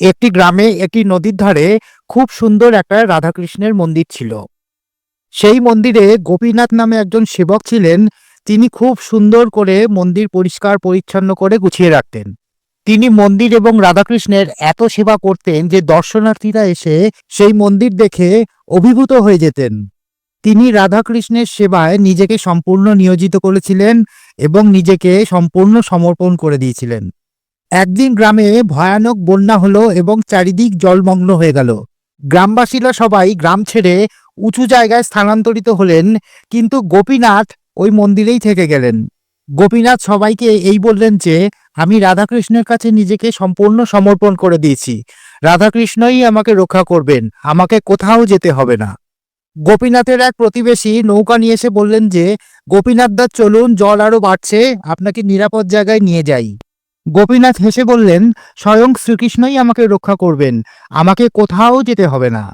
একটি গ্রামে একটি নদীর ধারে খুব সুন্দর একটা রাধাকৃষ্ণের মন্দির ছিল। সেই মন্দিরে গোপীনাথ নামে একজন সেবক ছিলেন, তিনি খুব সুন্দর করে মন্দির পরিষ্কার পরিচ্ছন্ন করে গুছিয়ে রাখতেন। তিনি মন্দির এবং রাধাকৃষ্ণের এত সেবা করতেন যে দর্শনার্থীরা এসে সেই মন্দির দেখে অভিভূত হয়ে যেতেন। তিনি রাধাকৃষ্ণের সেবায় নিজেকে সম্পূর্ণ নিয়োজিত করেছিলেন এবং নিজেকে সম্পূর্ণ সমর্পণ করে দিয়েছিলেন। একদিন গ্রামে ভয়ানক বন্যা হলো এবং চারিদিক জলমগ্ন হয়ে গেল। গ্রামবাসীরা সবাই গ্রাম ছেড়ে উঁচু জায়গায় স্থানান্তরিত হলেন, কিন্তু গোপীনাথ ওই মন্দিরেই থেকে গেলেন। গোপীনাথ সবাইকে এই বললেন যে, আমি রাধাকৃষ্ণের কাছে নিজেকে সম্পূর্ণ সমর্পণ করে দিয়েছি। রাধাকৃষ্ণই আমাকে রক্ষা করবেন, আমাকে কোথাও যেতে হবে না। গোপীনাথের এক প্রতিবেশী নৌকা নিয়ে এসে বললেন যে গোপীনাথ দা চলুন, জল আরও বাড়ছে, আপনাকে নিরাপদ জায়গায় নিয়ে যাই। গোপীনাথ হেসে বললেন, স্বয়ং শ্রীকৃষ্ণই আমাকে রক্ষা করবেন, আমাকে কোথাও যেতে হবে না।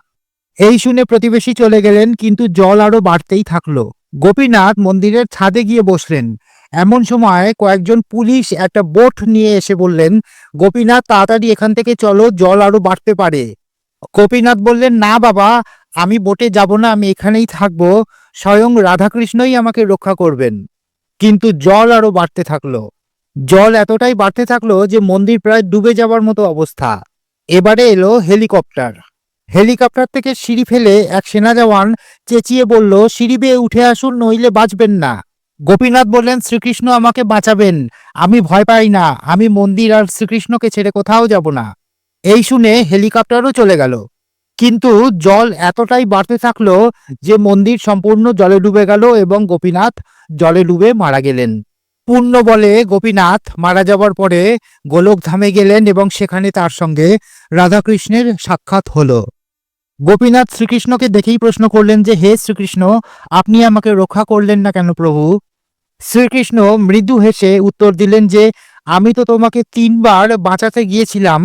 এই শুনে প্রতিবেশী চলে গেলেন, কিন্তু জল আরও বাড়তেই থাকল। গোপীনাথ মন্দিরের ছাদে গিয়ে বসলেন। এমন সময় কয়েকজন পুলিশ একটা বোট নিয়ে এসে বললেন, গোপীনাথ, তাড়াতাড়ি এখান থেকে চলো, জল আরও বাড়তে পারে। গোপীনাথ বললেন, না বাবা, আমি বোটে যাব না, আমি এখানেই থাকব। স্বয়ং রাধাকৃষ্ণই আমাকে রক্ষা করবেন। কিন্তু জল আরও বাড়তে থাকল। জল এতটাই বাড়তে থাকল যে মন্দির প্রায় ডুবে যাবার মতো অবস্থা। এবারে এলো হেলিকপ্টার। হেলিকপ্টার থেকে সিঁড়ি ফেলে এক সেনা জওয়ান চেঁচিয়ে বলল, সিঁড়ি বেয়ে উঠে আসুন, নইলে বাঁচবেন না। গোপীনাথ বললেন, শ্রীকৃষ্ণ আমাকে বাঁচাবেন। আমি ভয় পাই না। আমি মন্দির আর শ্রীকৃষ্ণকে ছেড়ে কোথাও যাব না। এই শুনে হেলিকপ্টারও চলে গেল। কিন্তু জল এতটাই বাড়তে থাকল যে মন্দির সম্পূর্ণ জলে ডুবে গেল এবং গোপীনাথ জলে ডুবে মারা গেলেন। পূর্ণ বলে গোপীনাথ মারা যাবার পরে গোলকধামে গেলেন এবং সেখানে তার সঙ্গে রাধাকৃষ্ণের সাক্ষাৎ হলো। গোপীনাথ শ্রীকৃষ্ণকে দেখেই প্রশ্ন করলেন যে, হে শ্রীকৃষ্ণ, আপনি আমাকে রক্ষা করলেন না কেন প্রভু? শ্রীকৃষ্ণ মৃদু হেসে উত্তর দিলেন যে, আমি তো তোমাকে তিনবার বাঁচাতে গিয়েছিলাম,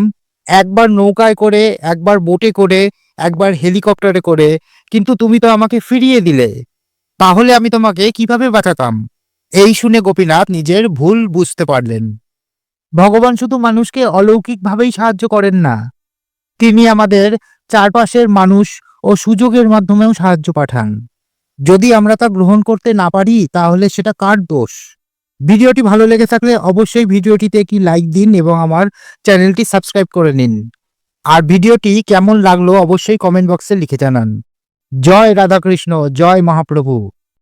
একবার নৌকায় করে, একবার বোটে করে, একবার হেলিকপ্টারে করে, কিন্তু তুমি তো আমাকে ফিরিয়ে দিলে। তাহলে আমি তোমাকে কীভাবে বাঁচাতাম? এই শুনে গোপীনাথ নিজের ভুল বুঝতে পারলেন। ভগবান শুধু মানুষকে অলৌকিকভাবেই সাহায্য করেন না, তিনি আমাদের চারপাশের মানুষ ও সুযোগের মাধ্যমেও সাহায্য পাঠান। যদি আমরা তা গ্রহণ করতে না পারি, তাহলে সেটা কার দোষ? ভিডিওটি ভালো লেগে থাকলে অবশ্যই ভিডিওটিতে একটি লাইক দিন এবং আমার চ্যানেলটি সাবস্ক্রাইব করে নিন। আর ভিডিওটি কেমন লাগল অবশ্যই কমেন্ট বক্সে লিখে জানান। জয় রাধাকৃষ্ণ, জয় মহাপ্রভু।